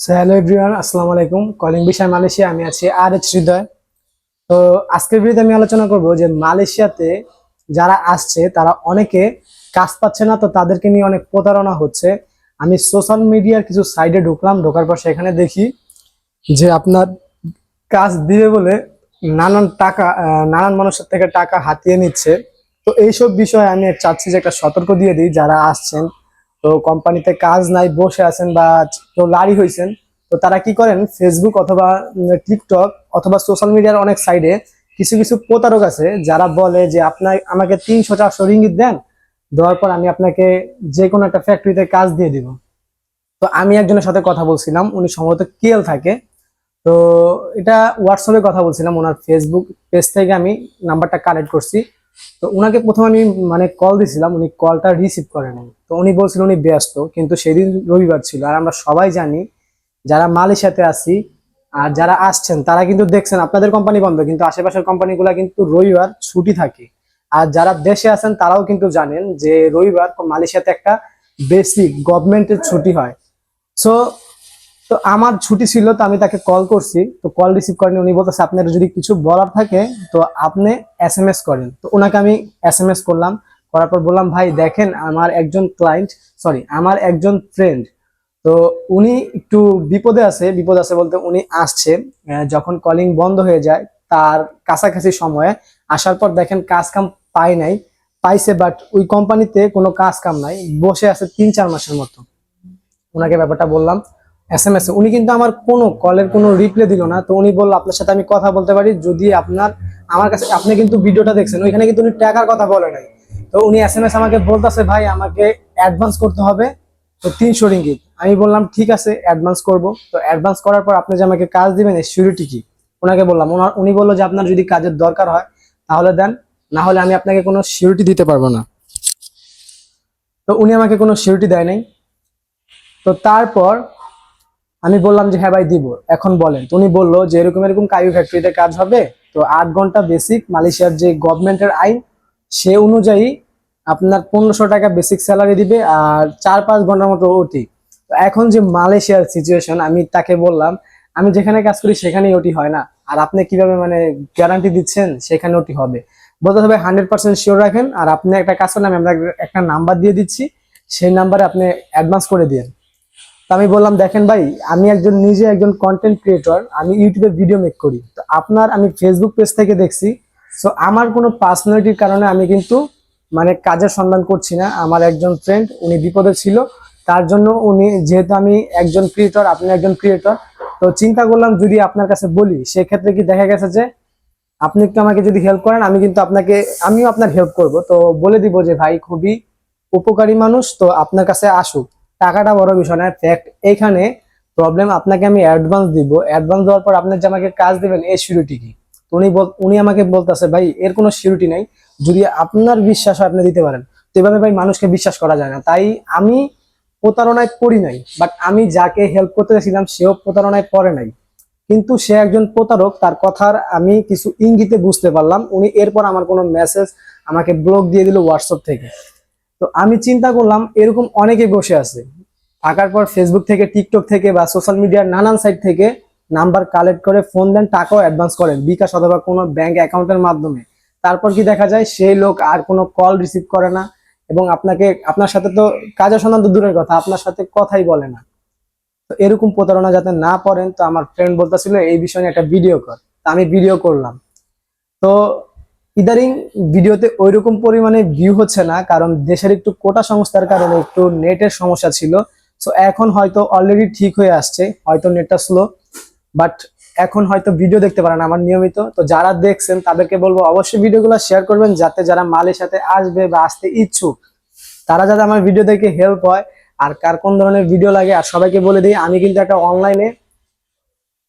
Hello everyone আসসালামু আলাইকুম। Calling বিষয় মালয়েশিয়া, আমি আছি আর এইচ হৃদয়। তো আজকের ভিডিওতে আমি আলোচনা করব যে মালয়েশিয়াতে যারা আসছে, তারা অনেকে কাজ পাচ্ছে না, তো তাদেরকে নিয়ে অনেক প্রতারণা হচ্ছে। আমি সোশ্যাল মিডিয়ার কিছু সাইডে ঢুকলাম, ঢোকার পর সেখানে দেখি যে আপনার কাজ দিবে বলে নানান টাকা নানান মানুষের থেকে টাকা হাতিয়ে নিচ্ছে। তো এইসব বিষয়ে আমি চাচ্ছি যে একটা সতর্ক দিয়ে দিই যারা আসছেন। তো কোম্পানিতে কাজ নাই, বসে আছেন বা কেউ লারি হয়েছেন তো তারা কি করেন? ফেসবুক অথবা টিকটক অথবা সোশ্যাল মিডিয়ার অনেক সাইডে কিছু কিছু প্রতারক আছে যারা বলে যে, আপনার, আমাকে তিনশো, চারশো রিঙ্গিত দেন, দেওয়ার পর আমি আপনাকে যে কোনো একটা ফ্যাক্টরিতে কাজ দিয়ে দিব। তো আমি একজনের সাথে কথা বলছিলাম, উনি সম্ভবত কেএল থাকে। তো এটা হোয়াটসঅ্যাপে কথা বলছিলাম, ওনার ফেসবুক পেজ থেকে আমি নাম্বারটা কালেক্ট করছি। তো ওনাকে প্রথমে আমি মানে কল দিছিলাম, উনি কলটা রিসিভ করেনি তো উনি বলছিলেন উনি ব্যস্ত, কিন্তু সেদিন রবিবার ছিল। আর আমরা সবাই জানি, যারা মালয়েশিয়াতে আছি আর যারা আসছেন, তারা কিন্তু দেখছেন, আপনাদের কোম্পানি বন্ধ, কিন্তু আশেপাশের কোম্পানিগুলো কিন্তু রবিবার ছুটি থাকে। আর যারা দেশে আছেন, তারাও কিন্তু জানেন যে রবিবার মালয়েশিয়াতে একটা বেসিক গভর্নমেন্টের ছুটি হয়। সো তো আমার ছুটি ছিল তো আমি তাকে কল করছি। তো কল রিসিভ করেনি, উনি বলতেছে, আপনার যদি কিছু বলার থাকে, তো আপনি এস এম এস করেন। তো ওনাকে আমি এস এম এস করলাম। করার পর বললাম, ভাই, দেখেন, আমার একজন ক্লায়েন্ট সরি আমার একজন ফ্রেন্ড তো উনি একটু বিপদে আছে, বিপদ আছে বলতে উনি আসছে। যখন কলিং বন্ধ হয়ে যায়, তার কাছাকাছি সময়ে আসার পর দেখেন কাজ কাম পায় নাই, পাইছে বাট ওই কোম্পানিতে কোনো কাজ কাম নাই, বসে আছে তিন চার মাসের মতো। ওনাকে ব্যাপারটা বললাম। এস এম এস উনি কিন্তু আমার কোনো কলের কোনো রিপ্লে দিল না। তো উনি বলল, আপনার সাথে আমি কথা বলতে পারি। যদি আপনার, আমার কাছে, আপনি কিন্তু ভিডিওটা দেখছেন। ওইখানে কিন্তু উনি টাকার কথা বলে নাই। তো উনি এস এম এস আমাকে বলতেছে, ভাই, আমাকে অ্যাডভান্স করতে হবে। তো তিনশো রিঙ্গিত। আমি বললাম, ঠিক আছে অ্যাডভান্স করব। তো অ্যাডভান্স করার পর আপনি যে আমাকে কাজ দিবেন, এর সিউরিটি কি? ওনাকে বললাম ওনার উনি বলল যে আপনার যদি কাজের দরকার হয়, তাহলে দেন। না হলে আমি আপনাকে কোনো সিউরিটি দিতে পারব না। তো উনি আমাকে কোনো সিউরিটি দেয় নাই। তো তারপর আমি বললাম যে হ্যাঁ ভাই, দিব। এখন বলেন উনি বলল যে, এরকম এরকম কায়ু ফ্যাক্টরিতে কাজ হবে। তো আট ঘণ্টা বেসিক মালয়েশিয়ার যে গভর্নমেন্টের আইন, সে অনুযায়ী আপনার পনেরোশো টাকা বেসিক স্যালারি দিবে আর চার পাঁচ ঘণ্টার মতো ওটি তো এখন যে মালয়েশিয়ার সিচুয়েশন আমি তাকে বললাম, আমি যেখানে কাজ করি, সেখানেই ওটি হয় না। আর আপনি কীভাবে মানে গ্যারান্টি দিচ্ছেন, সেখানে ওটি হবে? বলতে হবে, হান্ড্রেড পার্সেন্ট শিওর রাখেন। আর আপনি একটা কাজ করলে আমি আপনাকে একটা নাম্বার দিয়ে দিচ্ছি। সেই নাম্বারে আপনি অ্যাডভান্স করে দিন তো আমি বললাম, দেখেন ভাই, আমি একজন নিজে একজন কন্টেন্ট ক্রিয়েটর আমি ইউটিউবে ভিডিও মেক করি। তো আপনার, আমি ফেসবুক পেজ থেকে দেখছি সো আমার কোনো পার্সোনালিটির কারণে আমি কিন্তু মানে কাজের সন্ধান করছি না। আমার একজন ফ্রেন্ড উনি বিপদে ছিল, তার জন্য উনি, যেহেতু আমি একজন ক্রিয়েটর আপনি একজন ক্রিয়েটর তো চিন্তা করলাম যদি আপনার কাছে বলি, সেক্ষেত্রে কি দেখা গেছে যে, আপনি একটু আমাকে যদি হেল্প করেন, আমি কিন্তু আপনাকে, আমিও আপনার হেল্প করব। তো বলে দিব যে, ভাই, খুবই উপকারী মানুষ, তো আপনার কাছে আসুক। টাকাটা বড় বিষয় না ফ্যাক্ট এইখানে প্রবলেম আপনাকে আমি অ্যাডভান্স দিব। অ্যাডভান্স দেওয়ার পর আপনি যে আমাকে কাজ দিবেন, এই সিউরিটি কি? উনি উনি আমাকে বলতেছে, ভাই, এর কোনো সিউরিটি নাই। যদি আপনার বিশ্বাস হয়, আপনি দিতে পারেন। তো এভাবে ভাই মানুষকে বিশ্বাস করা যায় না। তাই আমি প্রতারণায় পড়ি নাই বাট আমি যাকে হেল্প করতে চাইছিলাম সেও প্রতারণায় পড়ে নাই। কিন্তু সে একজন প্রতারক, তার কথার আমি কিছু ইঙ্গিতে বুঝতে পারলাম। উনি এরপর আমার কোনো মেসেজ আমাকে ব্লক দিয়ে দিল হোয়াটসঅ্যাপ থেকে। তো আমি চিন্তা করলাম এরকম অনেকে বসে আছে। থাকার পর ফেসবুক থেকে টিকটক থেকে বা সোশ্যাল মিডিয়ার নানান সাইট থেকে নাম্বার কালেক্ট করে ফোন দেন, টাকাও অ্যাডভান্স করেন, বিকাশ অথবা কোনো ব্যাংক অ্যাকাউন্টের মাধ্যমে। তারপর কি দেখা যায়, সেই লোক আর কোনো কল রিসিভ করে না এবং আপনাকে, আপনার সাথে তো কাজের সন্ধান তো দূরের কথা, আপনার সাথে কথাই বলে না। তো এরকম প্রতারণা যাতে না পড়েন তো আমার ফ্রেন্ড বলতেছিল, এই বিষয়ে একটা ভিডিও কর। তা আমি ভিডিও করলাম। তো ইদারিং ভিডিওতে ওইরকম পরিমাণে ভিউ হচ্ছে না, কারণ দেশের একটু কোটা সংস্থার কারণে একটু নেটের সমস্যা ছিল। সো এখন হয়তো অলরেডি ঠিক হয়ে আসছে, হয়তো নেটটা স্লো বাট এখন হয়তো ভিডিও দেখতে পারেন আমার নিয়মিত। তো যারা দেখছেন, তাদেরকে বলব অবশ্যই ভিডিওগুলো শেয়ার করবেন, যাতে যারা মালের সাথে আসবে বা আসতে ইচ্ছুক, তারা যাতে আমার ভিডিও দেখে হেল্প হয়। আর কার কোন ধরনের ভিডিও লাগে, আর সবাইকে বলে দিই, আমি কিন্তু একটা অনলাইনে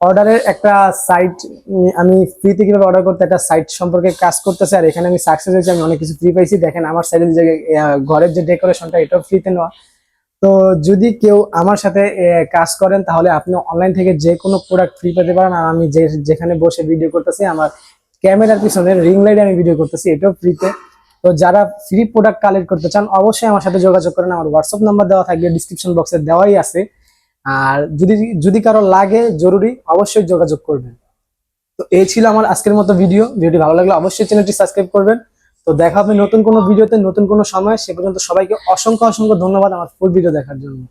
অর্ডারের একটা সাইট আমি ফ্রিতে কীভাবে অর্ডার করতে, একটা সাইট সম্পর্কে কাজ করতেছে, আর এখানে আমি সাকসেস হয়েছি, আমি অনেক কিছু ফ্রি পাইছি। দেখেন, আমার সাইডের যে ঘরের যে ডেকোরেশনটা এটাও ফ্রিতে নেওয়া। তো যদি কেউ আমার সাথে কাজ করেন, তাহলে আপনি অনলাইন থেকে যে কোনো প্রোডাক্ট ফ্রি পেতে পারেন। আর আমি যে, যেখানে বসে ভিডিও করতেছি, আমার ক্যামেরার পিছনে রিং লাইট আমি ভিডিও করতেছি, এটাও ফ্রিতে তো যারা ফ্রি প্রোডাক্ট কালেক্ট করতে চান, অবশ্যই আমার সাথে যোগাযোগ করেন। আমার হোয়াটসঅ্যাপ নাম্বার দেওয়া থাকবে ডিসক্রিপশন বক্সে দেওয়াই আছে। আর যদি যদি কারও লাগে, জরুরি, অবশ্যই যোগাযোগ করবেন। তো এই ছিল আমার আজকের মতো ভিডিও। ভিডিওটি ভালো লাগলে অবশ্যই চ্যানেলটি সাবস্ক্রাইব করবেন। তো দেখা হবে নতুন কোনো ভিডিওতে নতুন কোনো সময়। সে পর্যন্ত সবাইকে অসংখ্য অসংখ্য ধন্যবাদ আমার ফুল ভিডিও দেখার জন্য।